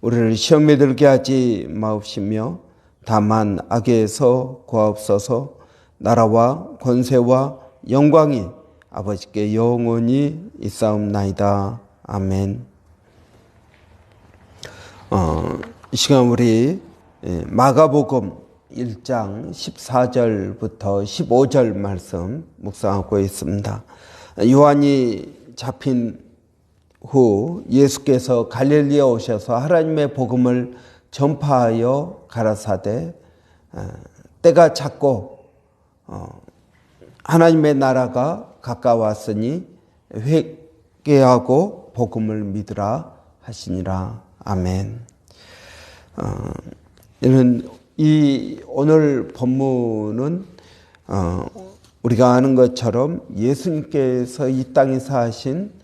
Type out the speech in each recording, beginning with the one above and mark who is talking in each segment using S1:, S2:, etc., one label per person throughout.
S1: 우리를 시험에 들게 하지 마옵시며 다만 악에서 구하옵소서 나라와 권세와 영광이 아버지께 영원히 있사옵나이다. 아멘. 어, 이 시간 우리 마가복음 1장 14절부터 15절 말씀 묵상하고 있습니다. 요한이 잡힌 후 예수께서 갈릴리에 오셔서 하나님의 복음을 전파하여 가라사대 때가 찼고 하나님의 나라가 가까웠으니 회개하고 복음을 믿으라 하시니라 아멘. 어, 이는 이 오늘 본문은 어, 우리가 아는 것처럼 예수님께서 이 땅에서 하신 어,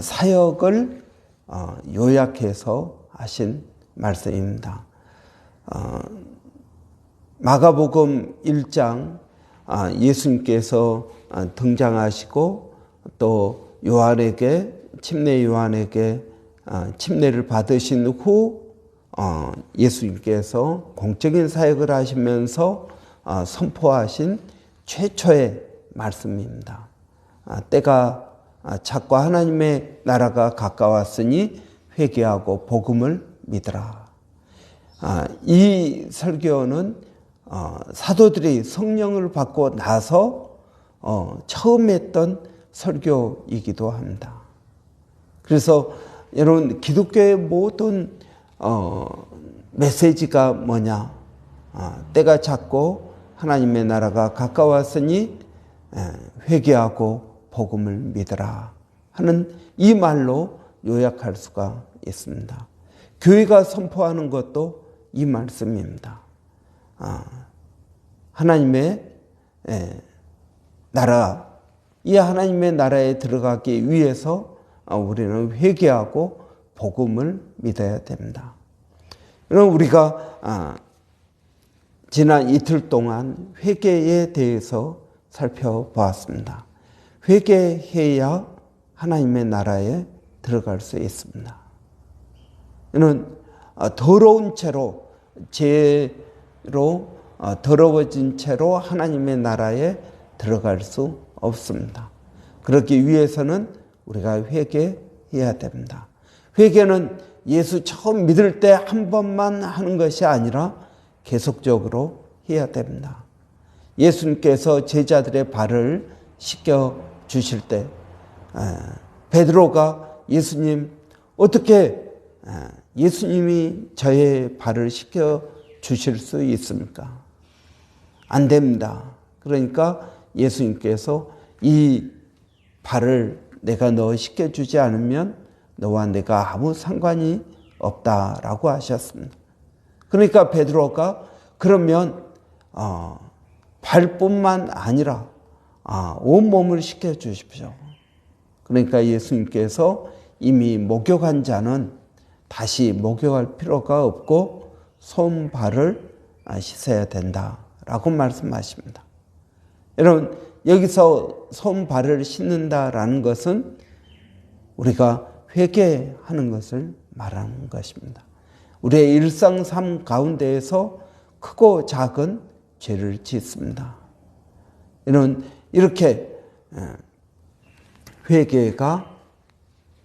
S1: 사역을 어, 요약해서 하신 말씀입니다. 어, 마가복음 1장 예수님께서 등장하시고 또 요한에게 침례 요한에게 침례를 받으신 후 예수님께서 공적인 사역을 하시면서 선포하신 최초의 말씀입니다. 때가 자꾸 하나님의 나라가 가까웠으니 회개하고 복음을 믿으라. 이 설교는 어, 사도들이 성령을 받고 나서 어, 처음 했던 설교이기도 합니다. 그래서 여러분 기독교의 모든 어, 메시지가 뭐냐? 때가 찼고 하나님의 나라가 가까웠으니 회개하고 복음을 믿어라 하는 이 말로 요약할 수가 있습니다. 교회가 선포하는 것도 이 말씀입니다. 아, 하나님의 나라, 이 하나님의 나라에 들어가기 위해서 우리는 회개하고 복음을 믿어야 됩니다. 여러분 우리가 아, 지난 이틀 동안 회개에 대해서 살펴보았습니다. 회개해야 하나님의 나라에 들어갈 수 있습니다. 이는 어, 더러운 채로 죄로 어, 더러워진 채로 하나님의 나라에 들어갈 수 없습니다. 그렇기 위해서는 우리가 회개해야 됩니다. 회개는 예수 처음 믿을 때 한 번만 하는 것이 아니라 계속적으로 해야 됩니다. 예수님께서 제자들의 발을 씻겨 주실 때 베드로가 예수님 어떻게 예수님이 저의 발을 씻겨 주실 수 있습니까? 안 됩니다. 그러니까 예수님께서 이 발을 내가 너 씻겨 주지 않으면 너와 내가 아무 상관이 없다라고 하셨습니다. 그러니까 베드로가 그러면 어, 발뿐만 아니라 아, 온 몸을 씻겨 주십시오. 그러니까 예수님께서 이미 목욕한 자는 다시 목욕할 필요가 없고 손 발을 씻어야 된다라고 말씀하십니다. 여러분, 여기서 손 발을 씻는다라는 것은 우리가 회개하는 것을 말하는 것입니다. 우리의 일상 삶 가운데에서 크고 작은 죄를 짓습니다. 이런 이렇게 회개가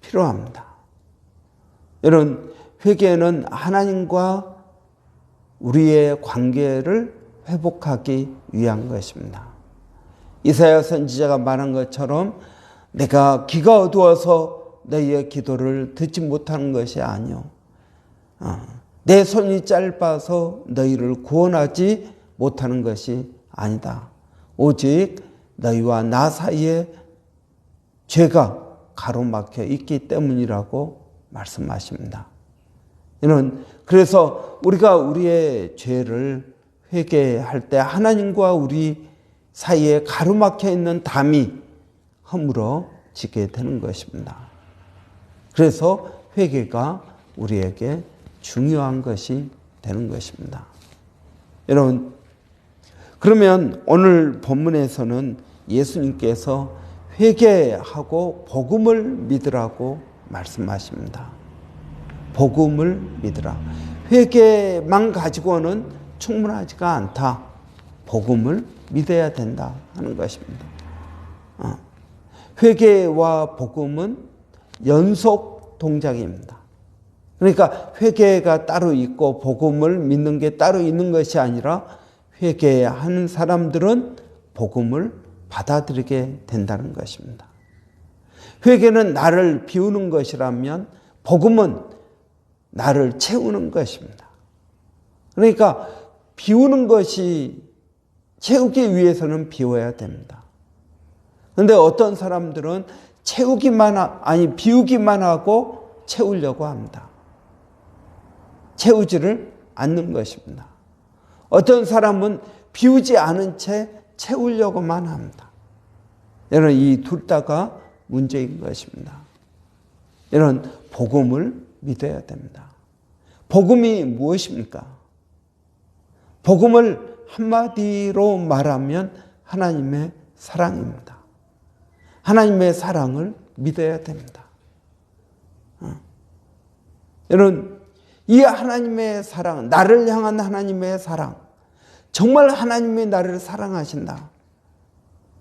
S1: 필요합니다. 이런 회개는 하나님과 우리의 관계를 회복하기 위한 것입니다. 이사야 선지자가 말한 것처럼 내가 귀가 어두워서 너희의 기도를 듣지 못하는 것이 아니요. 어, 내 손이 짧아서 너희를 구원하지 못하는 것이 아니다. 오직 너희와 나 사이에 죄가 가로막혀 있기 때문이라고 말씀하십니다. 이는 그래서 우리가 우리의 죄를 회개할 때 하나님과 우리 사이에 가로막혀 있는 담이 허물어지게 되는 것입니다. 그래서 회개가 우리에게 중요한 것이 되는 것입니다. 여러분, 그러면 오늘 본문에서는 예수님께서 회개하고 복음을 믿으라고 말씀하십니다. 복음을 믿으라. 회개만 가지고는 충분하지가 않다. 복음을 믿어야 된다 하는 것입니다. 어. 회개와 복음은 연속 동작입니다. 그러니까 회개가 따로 있고 복음을 믿는 게 따로 있는 것이 아니라 회개하는 사람들은 복음을 받아들이게 된다는 것입니다. 회개는 나를 비우는 것이라면 복음은 나를 채우는 것입니다. 그러니까 비우는 것이 채우기 위해서는 비워야 됩니다. 그런데 어떤 사람들은 채우기만 아니 비우기만 하고 채우려고 합니다. 채우지를 않는 것입니다. 어떤 사람은 비우지 않은 채 채우려고만 합니다. 여러분 이 둘 다가 문제인 것입니다. 여러분 복음을 믿어야 됩니다. 복음이 무엇입니까? 복음을 한마디로 말하면 하나님의 사랑입니다. 하나님의 사랑을 믿어야 됩니다. 어. 여러분, 이 하나님의 사랑, 나를 향한 하나님의 사랑, 정말 하나님이 나를 사랑하신다.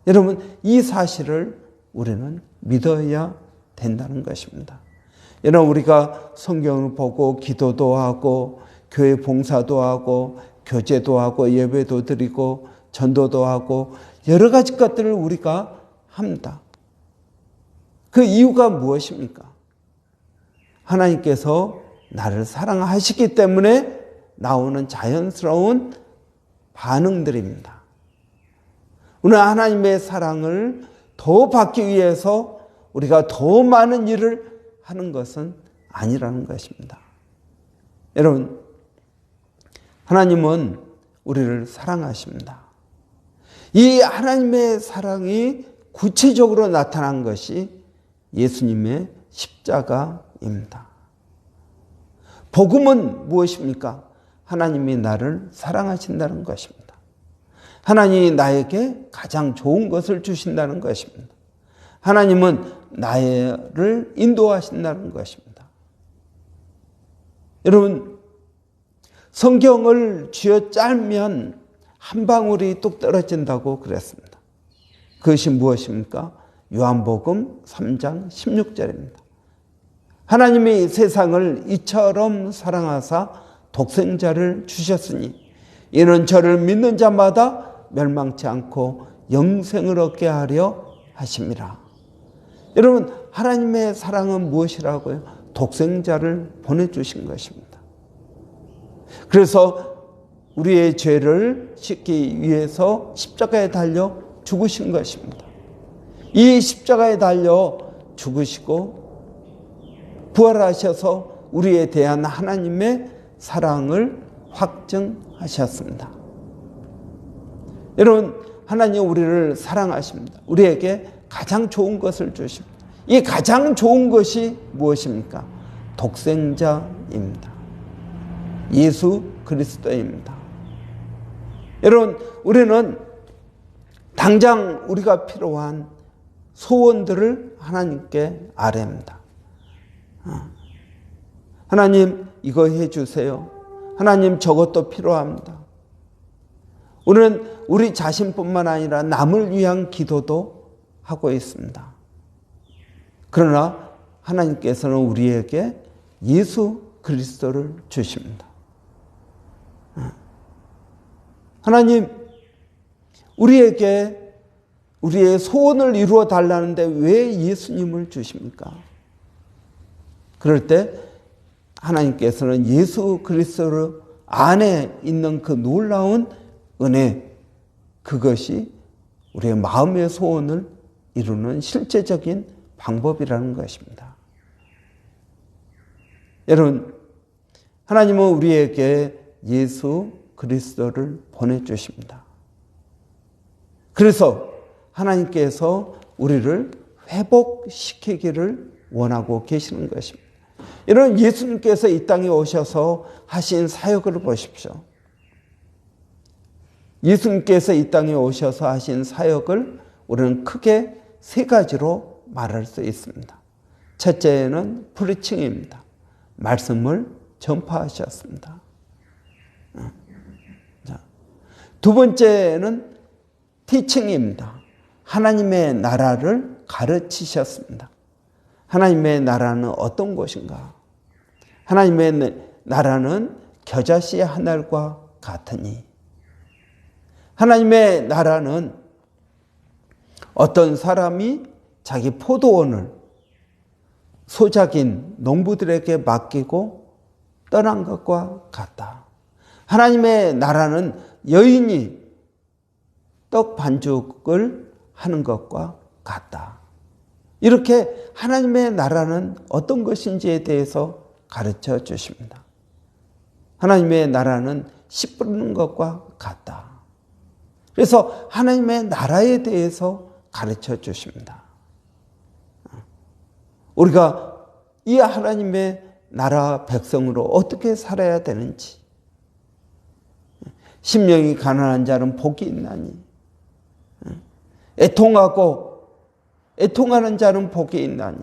S1: 여러분, 이 사실을 우리는 믿어야 된다는 것입니다. 여러분, 우리가 성경을 보고 기도도 하고, 교회 봉사도 하고, 교제도 하고, 예배도 드리고, 전도도 하고, 여러 가지 것들을 우리가 합니다. 그 이유가 무엇입니까? 하나님께서 나를 사랑하시기 때문에 나오는 자연스러운 반응들입니다. 오늘 하나님의 사랑을 더 받기 위해서 우리가 더 많은 일을 하는 것은 아니라는 것입니다. 여러분, 하나님은 우리를 사랑하십니다. 이 하나님의 사랑이 구체적으로 나타난 것이 예수님의 십자가입니다. 복음은 무엇입니까? 하나님이 나를 사랑하신다는 것입니다. 하나님이 나에게 가장 좋은 것을 주신다는 것입니다. 하나님은 나를 인도하신다는 것입니다. 여러분, 성경을 쥐어 짤면 한 방울이 뚝 떨어진다고 그랬습니다. 그것이 무엇입니까? 요한복음 3장 16절입니다. 하나님이 세상을 이처럼 사랑하사 독생자를 주셨으니 이는 저를 믿는 자마다 멸망치 않고 영생을 얻게 하려 하심이라. 여러분, 하나님의 사랑은 무엇이라고요? 독생자를 보내주신 것입니다. 그래서 우리의 죄를 씻기 위해서 십자가에 달려 죽으신 것입니다. 이 십자가에 달려 죽으시고 부활하셔서 우리에 대한 하나님의 사랑을 확증하셨습니다. 여러분, 하나님 우리를 사랑하십니다. 우리에게 가장 좋은 것을 주십니다. 이 가장 좋은 것이 무엇입니까? 독생자입니다. 예수 그리스도입니다. 여러분, 우리는 당장 우리가 필요한 소원들을 하나님께 아뢰입니다. 어. 하나님, 이거 해주세요. 하나님, 저것도 필요합니다. 우리는 우리 자신뿐만 아니라 남을 위한 기도도 하고 있습니다. 그러나 하나님께서는 우리에게 예수 그리스도를 주십니다. 어. 하나님, 우리에게 우리의 소원을 이루어 달라는데 왜 예수님을 주십니까? 그럴 때 하나님께서는 예수 그리스도 안에 있는 그 놀라운 은혜, 그것이 우리의 마음의 소원을 이루는 실제적인 방법이라는 것입니다. 여러분, 하나님은 우리에게 예수 그리스도를 보내 주십니다. 그래서 하나님께서 우리를 회복시키기를 원하고 계시는 것입니다. 이런 예수님께서 이 땅에 오셔서 하신 사역을 보십시오. 예수님께서 이 땅에 오셔서 하신 사역을 우리는 크게 세 가지로 말할 수 있습니다. 첫째는 프리칭입니다. 말씀을 전파하셨습니다. 두 번째는 티칭입니다. 하나님의 나라를 가르치셨습니다. 하나님의 나라는 어떤 것인가? 하나님의 나라는 겨자씨의 하늘과 같으니 하나님의 나라는 어떤 사람이 자기 포도원을 소작인 농부들에게 맡기고 떠난 것과 같다. 하나님의 나라는 여인이 떡 반죽을 하는 것과 같다. 이렇게 하나님의 나라는 어떤 것인지에 대해서 가르쳐 주십니다. 하나님의 나라는 씨 뿌리는 것과 같다. 그래서 하나님의 나라에 대해서 가르쳐 주십니다. 우리가 이 하나님의 나라 백성으로 어떻게 살아야 되는지, 심령이 가난한 자는 복이 있나니, 애통하고 애통하는 자는 복이 있나니,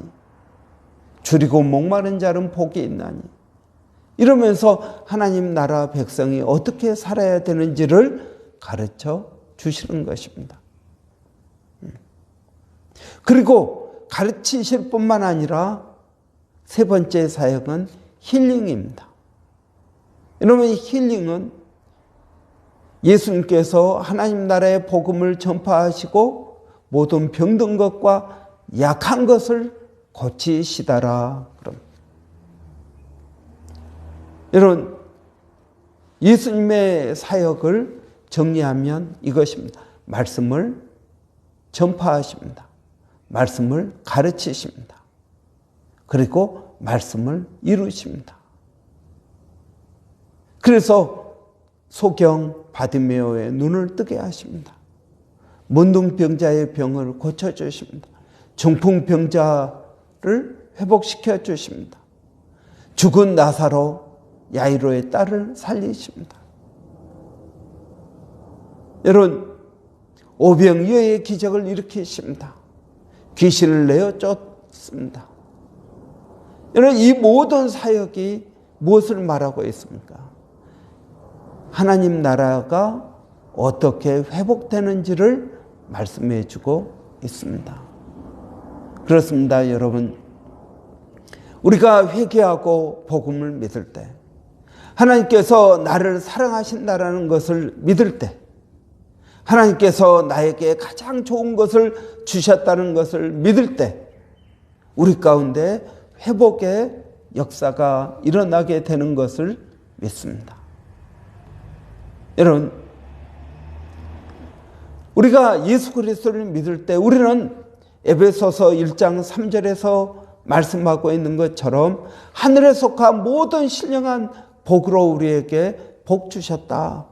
S1: 줄이고 목마른 자는 복이 있나니, 이러면서 하나님 나라 백성이 어떻게 살아야 되는지를 가르쳐 주시는 것입니다. 그리고 가르치실 뿐만 아니라 세 번째 사역은 힐링입니다. 여러분, 힐링은 예수님께서 하나님 나라의 복음을 전파하시고 모든 병든 것과 약한 것을 고치시다라. 그럼. 여러분, 예수님의 사역을 정리하면 이것입니다. 말씀을 전파하십니다. 말씀을 가르치십니다. 그리고 말씀을 이루십니다. 그래서 소경 바디메오의 눈을 뜨게 하십니다. 문둥병자의 병을 고쳐주십니다. 중풍병자를 회복시켜 주십니다. 죽은 나사로 야이로의 딸을 살리십니다. 여러분, 오병이어의 기적을 일으키십니다. 귀신을 내어 쫓습니다. 여러분, 이 모든 사역이 무엇을 말하고 있습니까? 하나님 나라가 어떻게 회복되는지를 말씀해 주고 있습니다. 그렇습니다, 여러분. 우리가 회개하고 복음을 믿을 때, 하나님께서 나를 사랑하신다라는 것을 믿을 때, 하나님께서 나에게 가장 좋은 것을 주셨다는 것을 믿을 때, 우리 가운데 회복의 역사가 일어나게 되는 것을 믿습니다. 여러분, 우리가 예수 그리스도를 믿을 때 우리는 에베소서 1장 3절에서 말씀하고 있는 것처럼 하늘에 속한 모든 신령한 복으로 우리에게 복 주셨다.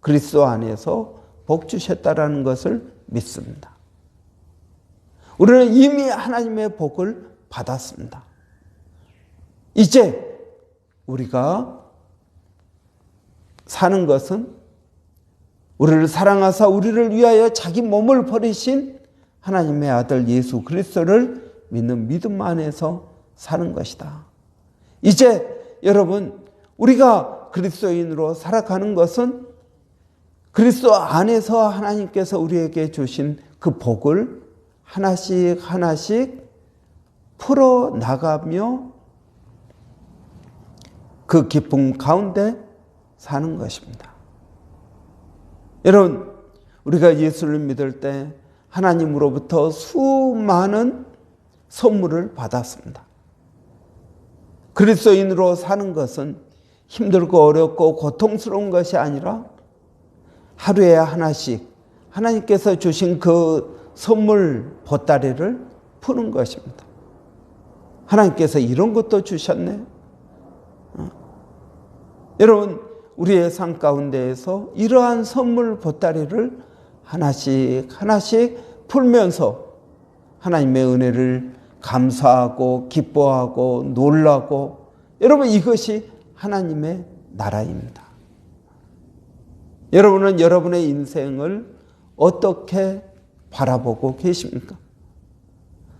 S1: 그리스도 안에서 복 주셨다라는 것을 믿습니다. 우리는 이미 하나님의 복을 받았습니다. 이제 우리가 사는 것은 우리를 사랑하사 우리를 위하여 자기 몸을 버리신 하나님의 아들 예수 그리스도를 믿는 믿음 안에서 사는 것이다. 이제 여러분 우리가 그리스도인으로 살아가는 것은 그리스도 안에서 하나님께서 우리에게 주신 그 복을 하나씩 하나씩 풀어 나가며 그 기쁨 가운데 사는 것입니다. 여러분, 우리가 예수를 믿을 때 하나님으로부터 수많은 선물을 받았습니다. 그리스도인으로 사는 것은 힘들고 어렵고 고통스러운 것이 아니라 하루에 하나씩 하나님께서 주신 그 선물 보따리를 푸는 것입니다. 하나님께서 이런 것도 주셨네. 여러분, 우리의 삶 가운데에서 이러한 선물 보따리를 하나씩 하나씩 풀면서 하나님의 은혜를 감사하고 기뻐하고 놀라고 여러분 이것이 하나님의 나라입니다. 여러분은 여러분의 인생을 어떻게 바라보고 계십니까?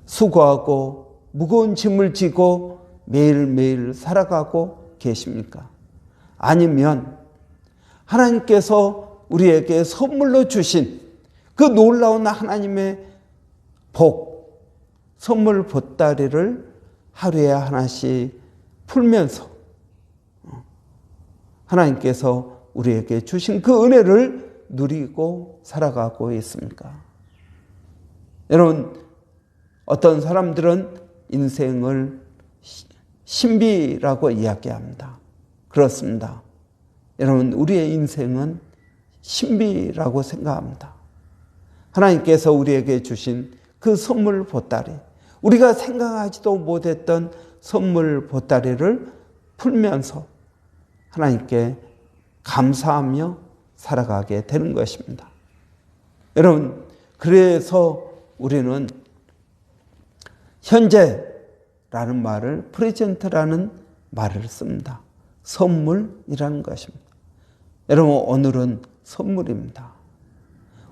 S1: 수고하고 무거운 짐을 지고 매일매일 살아가고 계십니까? 아니면 하나님께서 우리에게 선물로 주신 그 놀라운 하나님의 복, 선물 보따리를 하루에 하나씩 풀면서 하나님께서 우리에게 주신 그 은혜를 누리고 살아가고 있습니까? 여러분, 어떤 사람들은 인생을 신비라고 이야기합니다. 그렇습니다. 여러분, 우리의 인생은 신비라고 생각합니다. 하나님께서 우리에게 주신 그 선물 보따리, 우리가 생각하지도 못했던 선물 보따리를 풀면서 하나님께 감사하며 살아가게 되는 것입니다. 여러분, 그래서 우리는 현재라는 말을 프레젠트라는 말을 씁니다. 선물이라는 것입니다. 여러분, 오늘은 선물입니다.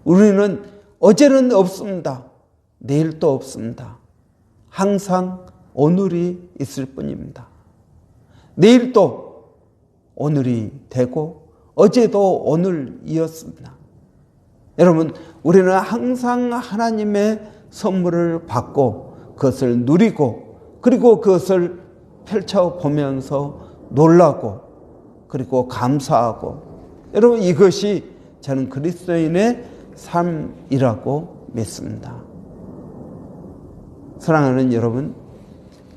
S1: 우리는 어제는 없습니다. 내일도 없습니다. 항상 오늘이 있을 뿐입니다. 내일도 오늘이 되고 어제도 오늘이었습니다. 여러분, 우리는 항상 하나님의 선물을 받고 그것을 누리고 그리고 그것을 펼쳐보면서 놀라고 그리고 감사하고 여러분 이것이 저는 그리스도인의 삶이라고 믿습니다. 사랑하는 여러분,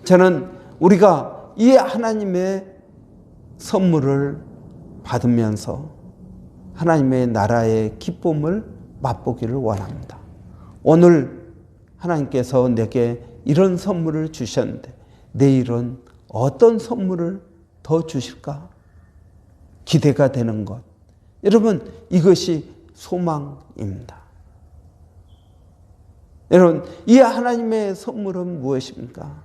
S1: 저는 우리가 이 하나님의 선물을 받으면서 하나님의 나라의 기쁨을 맛보기를 원합니다. 오늘 하나님께서 내게 이런 선물을 주셨는데 내일은 어떤 선물을 더 주실까? 기대가 되는 것. 여러분, 이것이 소망입니다. 여러분, 이 하나님의 선물은 무엇입니까?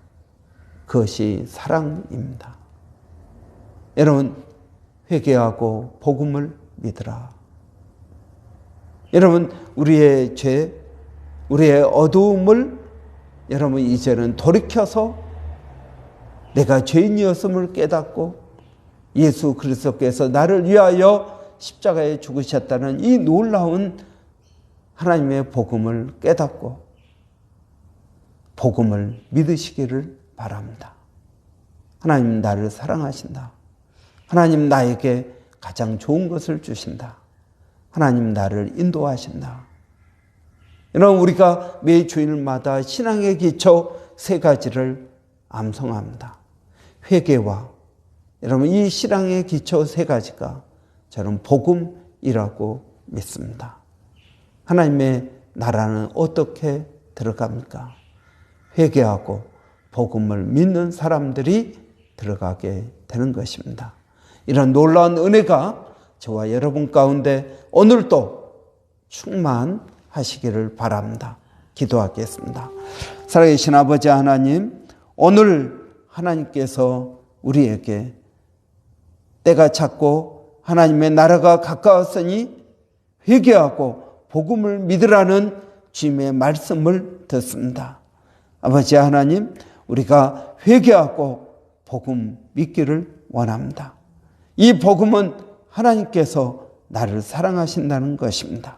S1: 그것이 사랑입니다. 여러분, 회개하고 복음을 믿으라. 여러분, 우리의 죄, 우리의 어두움을 여러분 이제는 돌이켜서 내가 죄인이었음을 깨닫고 예수 그리스도께서 나를 위하여 십자가에 죽으셨다는 이 놀라운 하나님의 복음을 깨닫고 복음을 믿으시기를 바랍니다. 하나님 나를 사랑하신다. 하나님 나에게 가장 좋은 것을 주신다. 하나님 나를 인도하신다. 여러분 우리가 매 주일마다 신앙의 기초 세 가지를 암송합니다. 회개와 여러분 이 신앙의 기초 세 가지가 저는 복음이라고 믿습니다. 하나님의 나라는 어떻게 들어갑니까? 회개하고 복음을 믿는 사람들이 들어가게 되는 것입니다. 이런 놀라운 은혜가 저와 여러분 가운데 오늘도 충만하시기를 바랍니다. 기도하겠습니다. 살아계신 아버지 하나님, 오늘 하나님께서 우리에게 때가 찼고 하나님의 나라가 가까웠으니 회개하고 복음을 믿으라는 주님의 말씀을 듣습니다. 아버지 하나님, 우리가 회개하고 복음 믿기를 원합니다. 이 복음은 하나님께서 나를 사랑하신다는 것입니다.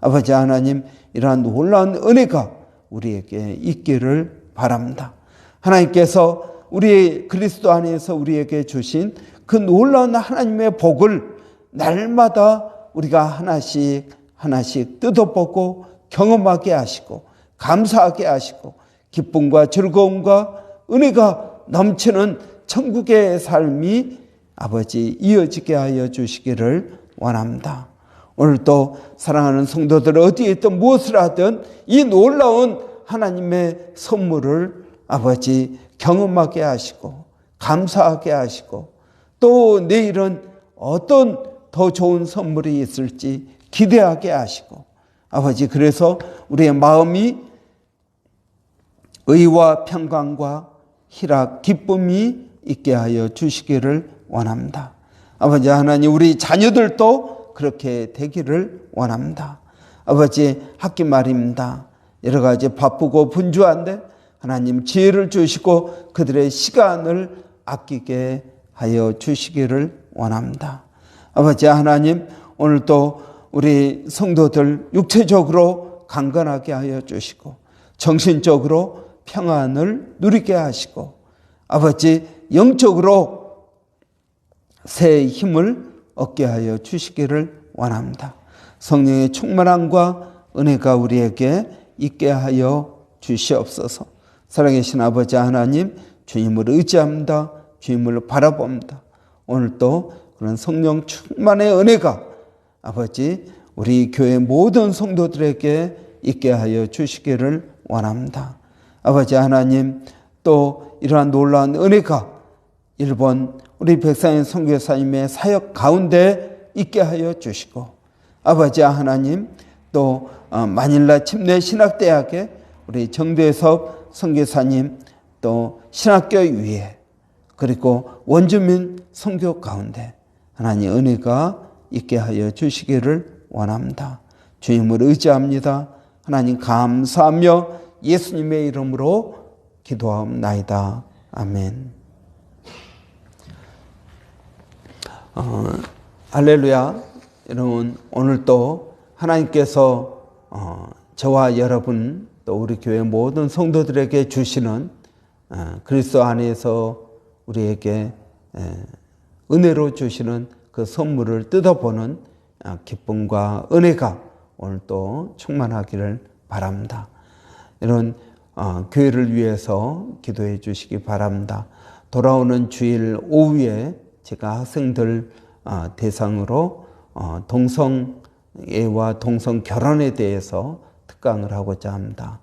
S1: 아버지 하나님, 이러한 놀라운 은혜가 우리에게 있기를 바랍니다. 하나님께서 우리 그리스도 안에서 우리에게 주신 그 놀라운 하나님의 복을 날마다 우리가 하나씩 하나씩 뜯어보고 경험하게 하시고 감사하게 하시고 기쁨과 즐거움과 은혜가 넘치는 천국의 삶이 아버지 이어지게 하여 주시기를 원합니다. 오늘도 사랑하는 성도들 어디에 있든 무엇을 하든 이 놀라운 하나님의 선물을 아버지 경험하게 하시고 감사하게 하시고 또 내일은 어떤 더 좋은 선물이 있을지 기대하게 하시고 아버지 그래서 우리의 마음이 의와 평강과 희락 기쁨이 있게 하여 주시기를 원합니다. 아버지 하나님 우리 자녀들도 그렇게 되기를 원합니다. 아버지 학기 말입니다. 여러 가지 바쁘고 분주한데 하나님 지혜를 주시고 그들의 시간을 아끼게 하여 주시기를 원합니다. 아버지 하나님 오늘도 우리 성도들 육체적으로 강건하게 하여 주시고 정신적으로 평안을 누리게 하시고 아버지 영적으로 새 힘을 얻게 하여 주시기를 원합니다. 성령의 충만함과 은혜가 우리에게 있게 하여 주시옵소서. 살아계신 아버지 하나님 주님을 의지합니다. 주님을 바라봅니다. 오늘도 그런 성령 충만의 은혜가 아버지 우리 교회 모든 성도들에게 있게 하여 주시기를 원합니다. 아버지 하나님 또 이러한 놀라운 은혜가 일본 우리 백상인 선교사님의 사역 가운데 있게 하여 주시고 아버지 하나님 또 어, 마닐라 침례 신학대학에 우리 정대섭 선교사님 또 신학교 위에 그리고 원주민 선교 가운데 하나님 은혜가 있게 하여 주시기를 원합니다. 주님을 의지합니다. 하나님 감사하며 예수님의 이름으로 기도하옵나이다. 아멘. 어, 할렐루야. 여러분, 오늘 또 하나님께서 어, 저와 여러분 또 우리 교회 모든 성도들에게 주시는 어, 그리스도 안에서 우리에게 에, 은혜로 주시는 그 선물을 뜯어보는 어, 기쁨과 은혜가 오늘 또 충만하기를 바랍니다. 이런 어, 교회를 위해서 기도해 주시기 바랍니다. 돌아오는 주일 오후에 제가 학생들 어, 대상으로 어, 동성애와 동성 결혼에 대해서 특강을 하고자 합니다.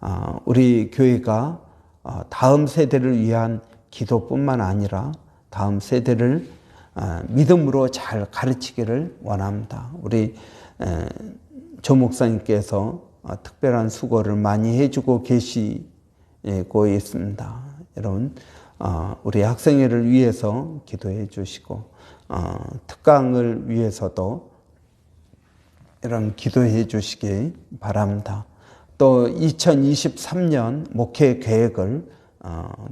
S1: 어, 우리 교회가 어, 다음 세대를 위한 기도뿐만 아니라 다음 세대를 어, 믿음으로 잘 가르치기를 원합니다. 우리 에, 조 목사님께서 어, 특별한 수고를 많이 해주고 계시고 있습니다. 여러분, 어, 우리 학생회를 위해서 기도해 주시고, 어, 특강을 위해서도 이런 기도해 주시기 바랍니다. 또 2023년 목회 계획을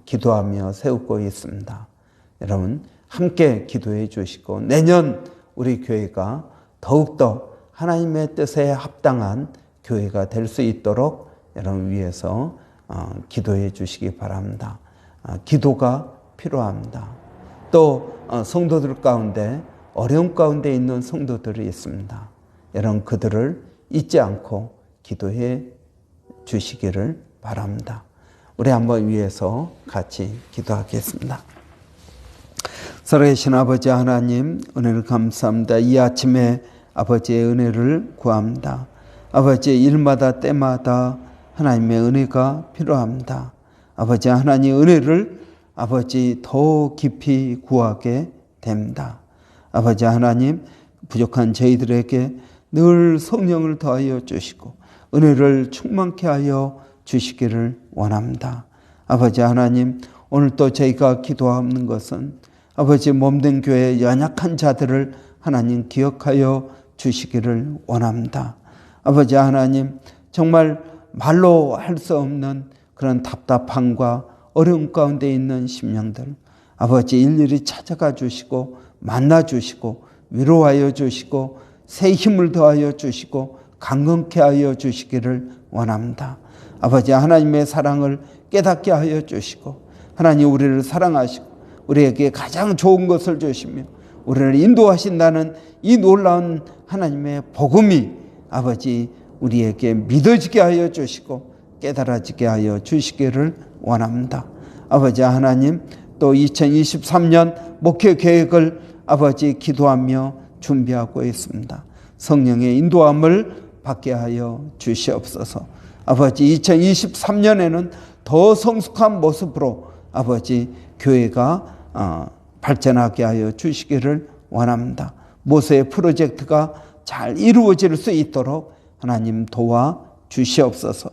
S1: 기도하며 세우고 있습니다. 여러분, 함께 기도해 주시고, 내년 우리 교회가 더욱더 하나님의 뜻에 합당한 교회가 될 수 있도록 여러분 위해서 어, 기도해 주시기 바랍니다. 어, 기도가 필요합니다. 또 어, 성도들 가운데 어려움 가운데 있는 성도들이 있습니다. 여러분 그들을 잊지 않고 기도해 주시기를 바랍니다. 우리 한번 위해서 같이 기도하겠습니다. 살아계신 아버지 하나님 은혜를 감사합니다. 이 아침에 아버지의 은혜를 구합니다. 아버지의 일마다 때마다 하나님의 은혜가 필요합니다. 아버지 하나님 은혜를 아버지 더 깊이 구하게 됩니다. 아버지 하나님 부족한 저희들에게 늘 성령을 더하여 주시고 은혜를 충만케 하여 주시기를 원합니다. 아버지 하나님 오늘 또 저희가 기도하는 것은 아버지 몸된 교회 연약한 자들을 하나님 기억하여 주시기를 원합니다. 아버지 하나님, 정말 말로 할 수 없는 그런 답답함과 어려움 가운데 있는 심령들, 아버지 일일이 찾아가 주시고, 만나 주시고, 위로하여 주시고, 새 힘을 더하여 주시고, 강건케 하여 주시기를 원합니다. 아버지 하나님의 사랑을 깨닫게 하여 주시고, 하나님 우리를 사랑하시고, 우리에게 가장 좋은 것을 주시며, 우리를 인도하신다는 이 놀라운 하나님의 복음이 아버지 우리에게 믿어지게 하여 주시고 깨달아지게 하여 주시기를 원합니다. 아버지 하나님 또 2023년 목회 계획을 아버지 기도하며 준비하고 있습니다. 성령의 인도함을 받게 하여 주시옵소서. 아버지 2023년에는 더 성숙한 모습으로 아버지 교회가 어, 발전하게 하여 주시기를 원합니다. 모세의 프로젝트가 잘 이루어질 수 있도록 하나님 도와 주시옵소서.